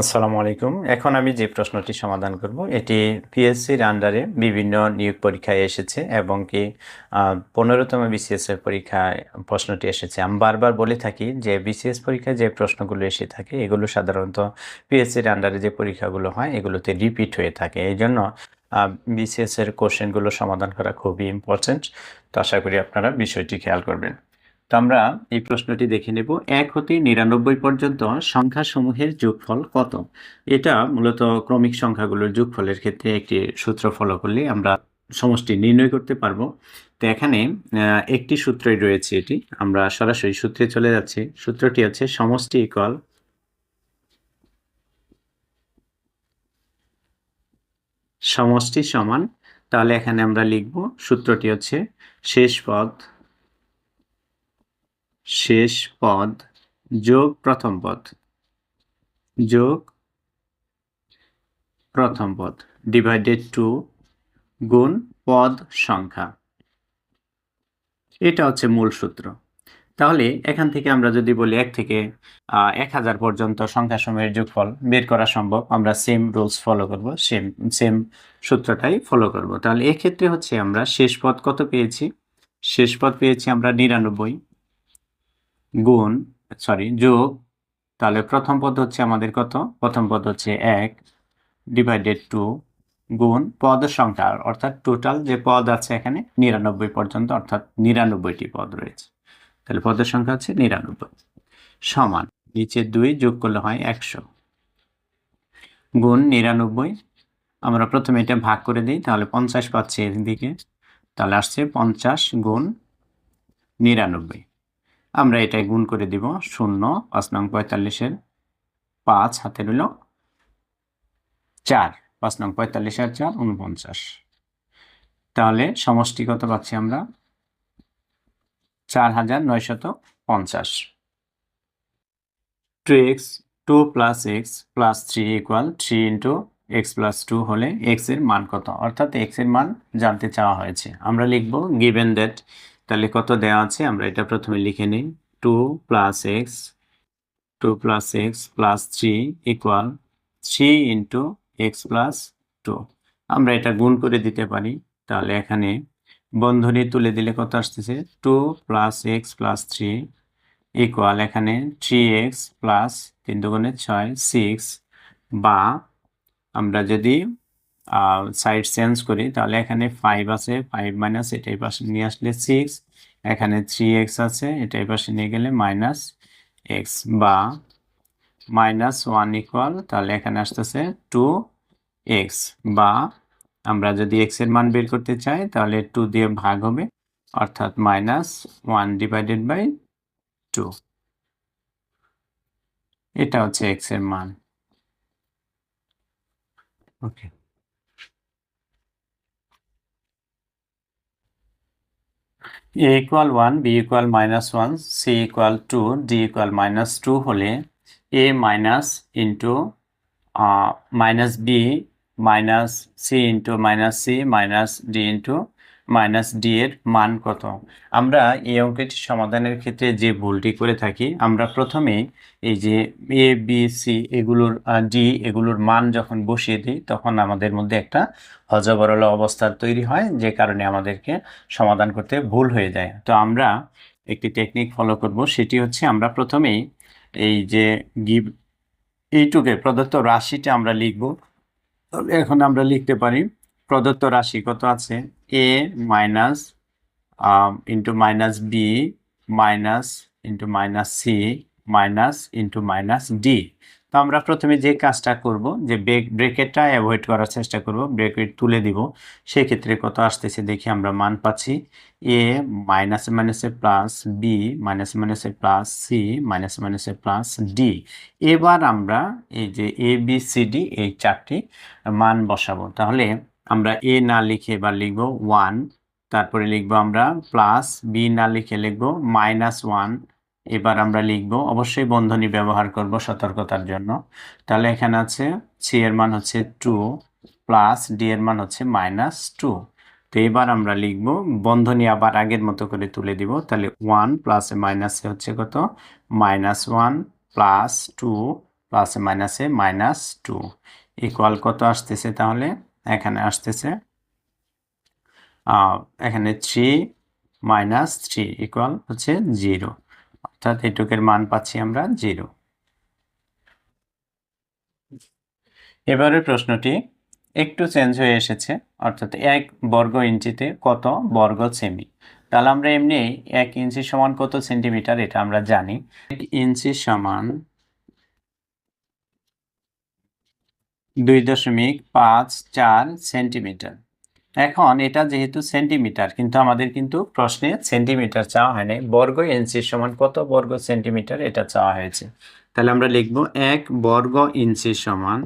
আসসালামু আলাইকুম। এখন আমি যে প্রশ্নটি সমাধান করব, এটি পিএসসির আন্ডারে বিভিন্ন নিয়োগ পরীক্ষায় এসেছে এবং কি পনেরোতম বিসিএসের পরীক্ষায় প্রশ্নটি এসেছে। আমি বারবার বলে থাকি যে বিসিএস পরীক্ষায় যে প্রশ্নগুলো এসে থাকে, এগুলো সাধারণত পিএসসির আন্ডারে যে পরীক্ষাগুলো হয়, এগুলোতে রিপিট হয়ে থাকে। এই জন্য বিসিএস এর কোশ্চেনগুলো সমাধান করা খুবই ইম্পর্ট্যান্ট তো আশা করি আপনারা বিষয়টি খেয়াল করবেন। তো আমরা এই প্রশ্নটি দেখে নেব। এক হতে নিরানব্বই পর্যন্ত সংখ্যাসমূহের যোগফল কত? এটা মূলত ক্রমিক সংখ্যাগুলোর যোগফলের ক্ষেত্রে একটি সূত্র ফলো করলে আমরা সমষ্টি নির্ণয় করতে পারব। তো এখানে একটি সূত্রই রয়েছে এটি। আমরা সরাসরি সূত্রে চলে যাচ্ছি। সূত্রটি হচ্ছে সমষ্টি ইকুয়াল সমষ্টি সমান। তাহলে এখানে আমরা লিখব সূত্রটি হচ্ছে শেষ পদ শেষ পদ, যোগ প্রথম পদ। যোগ প্রথম পদ ডিভাইডেড টু গুণ পদ সংখ্যা। এটা হচ্ছে মূল সূত্র। তাহলে এখান থেকে আমরা যদি বলি এক থেকে এক হাজার পর্যন্ত সংখ্যা সময়ের যোগফল বের করা সম্ভব, আমরা সেম রুলস ফলো করব সেম সেম সূত্রটাই ফলো করব। তাহলে এক্ষেত্রে হচ্ছে আমরা শেষ পদ কত পেয়েছি? শেষ পদ পেয়েছি আমরা নিরানব্বই। গুণ সরি যোগ, তাহলে প্রথম পদ হচ্ছে আমাদের কত? প্রথম পদ হচ্ছে এক ডিভাইডেড টু গুণ পদ সংখ্যা, অর্থাৎ টোটাল যে পদ আছে এখানে নিরানব্বই পর্যন্ত, অর্থাৎ নিরানব্বইটি পদ রয়েছে। তাহলে পদের সংখ্যা হচ্ছে নিরানব্বই। সমান, নিচে দুই যোগ করলে হয় একশো। গুণ নিরানব্বই, আমরা প্রথমে এটা ভাগ করে দিই, তাহলে পঞ্চাশ পাচ্ছি এদিকে, তাহলে আসছে পঞ্চাশ গুণ নিরানব্বই। আমরা এটাই গুণ করে দিব শূন্য, পাঁচ নং পঁয়তাল্লিশের পাঁচ হাতে রইল চার, পাঁচ নং পঁয়তাল্লিশ আর চার, উনপঞ্চাশ। তাহলে সমষ্টি কত পাচ্ছি আমরা? চার হাজার নয়শত পঞ্চাশ। Two X, two plus X plus three equal three into X plus two হলে এক্সের মান কত? অর্থাৎ এক্সের মান জানতে চাওয়া হয়েছে। আমরা লিখব গিভেন দ্যাট তাহলে কত দেওয়া আছে? আমরা এটা প্রথমে লিখে নিই। Two plus X, two plus X plus three equal three into X plus two. আমরা এটা গুণ করে দিতে পারি। তাহলে এখানে বন্ধনী তুলে দিলে কত আসতেছে? Two plus X plus three equal এখানে থ্রি এক্স প্লাস তিন দুগুণে ছয়, সিক্স বা আমরা যদি সাইড চেঞ্জ করি, তাহলে এখানে ফাইভ আছে ফাইভ মাইনাস এটাই পাশে নিয়ে আসলে সিক্স এখানে থ্রি এক্স আছে এটাই পাশে নিয়ে গেলে মাইনাস এক্স বা মাইনাস ওয়ান ইকুয়াল তাহলে এখানে আসতেছে টু এক্স বা আমরা যদি এক্সের মান বের করতে চাই, তাহলে টু দিয়ে ভাগ হবে, অর্থাৎ minus one divided by two এটা হচ্ছে এক্সের মান। Okay A equal one B equal minus one C equal two D equal minus two হলে A minus into minus B minus C into minus C minus D into minus D এর মান কত? আমরা এই অঙ্কটি সমাধানের ক্ষেত্রে যে ভুলটি করে থাকি, আমরা প্রথমে এই যে এ বি সি এগুলোর ডি এগুলোর মান যখন বসিয়ে দিই, তখন আমাদের মধ্যে একটা হজবরল অবস্থার তৈরি হয়, যে কারণে আমাদেরকে সমাধান করতে ভুল হয়ে যায়। তো আমরা একটি টেকনিক ফলো করব, সেটি হচ্ছে আমরা প্রথমেই এই যে গিভ এইটুকে প্রদত্ত রাশিটা আমরা লিখব। এখন আমরা লিখতে পারি প্রদত্ত রাশি কত আছে? A minus into minus B minus into minus C minus into minus D তো আমরা প্রথমে যে কাজটা করব, যে ব্রেকেটটা অ্যাভয়েড করার চেষ্টা করব ব্রেকেট তুলে দিব, সেক্ষেত্রে কত আসতেছে দেখি আমরা মান পাচ্ছি। এ মাইনাস মাইনাসে প্লাস বি মাইনাস মাইনাসে প্লাস সি মাইনাস মাইনাসে প্লাস ডি এবার আমরা এই যে এ বি সি ডি এই চারটি মান বসাবো। তাহলে আমরা এ না লিখে এবার লিখব ওয়ান তারপরে লিখব আমরা প্লাস বি না লিখে লিখব মাইনাস ওয়ান এবার আমরা লিখব, অবশ্যই বন্ধনী ব্যবহার করব সতর্কতার জন্য। তাহলে এখানে আছে সি এর মান হচ্ছে টু প্লাস ডি এর মান হচ্ছে মাইনাস টু তো এবার আমরা লিখব, বন্ধনী আবার আগের মতো করে তুলে দিব, তাহলে ওয়ান প্লাসে মাইনাসে হচ্ছে কত? মাইনাস ওয়ান প্লাস টু প্লাসে মাইনাসে মাইনাস টু ইকুয়াল কত আসতেছে তাহলে? এখানে আসতেছে। এখানে থ্রি মাইনাস থ্রি ইকুয়াল হচ্ছে জিরো অর্থাৎ এটুকের মান পাচ্ছি আমরা জিরো এবারের প্রশ্নটি একটু চেঞ্জ হয়ে এসেছে। অর্থাৎ এক বর্গ ইঞ্চিতে কত বর্গ সেমি তাহলে আমরা এমনি এক ইঞ্চি সমান কত সেন্টিমিটার এটা আমরা জানি। এক ইঞ্চি সমান দুই দশমিক পাঁচ চার সেন্টিমিটার। এখন এটা যেহেতু সেন্টিমিটার, কিন্তু আমাদের কিন্তু প্রশ্নে সেন্টিমিটার চাওয়া হয় নাই। বর্গ ইঞ্চির সমান কত বর্গ সেন্টিমিটার এটা চাওয়া হয়েছে। তাহলে আমরা লিখব এক বর্গ ইঞ্চি সমান,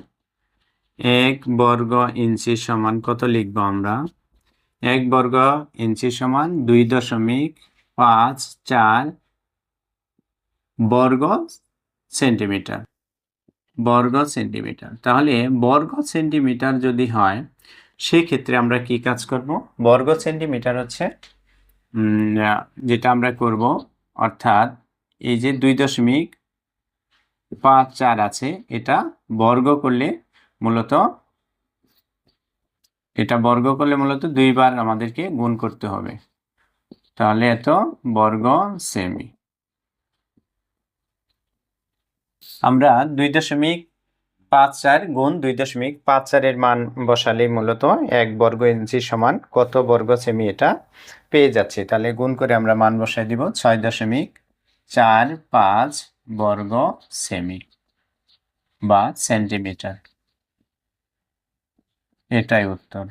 এক বর্গ ইঞ্চি সমান কত লিখব আমরা? এক বর্গ ইঞ্চি সমান দুই দশমিক পাঁচ চার বর্গ সেন্টিমিটার। বর্গ সেন্টিমিটার। তাহলে বর্গ সেন্টিমিটার যদি হয়, সেক্ষেত্রে আমরা কি কাজ করব? বর্গ সেন্টিমিটার হচ্ছে যেটা আমরা করব, অর্থাৎ এই যে দুই দশমিক পাঁচ চার আছে, এটা বর্গ করলে মূলত, এটা বর্গ করলে মূলত দুইবার আমাদেরকে গুণ করতে হবে। তাহলে এত বর্গ সেমি। আমরা দুই দশমিক পাঁচ চার গুণ দুই দশমিক পাঁচ চারের মান বসালে মূলত এক বর্গ ইঞ্চি সমান কত বর্গ সেমি এটা পেয়ে যাচ্ছে। তাহলে গুণ করে আমরা মান বসাই দিব ছয় দশমিক চার পাঁচ বর্গ সেমি বা সেন্টিমিটার। এটাই উত্তর।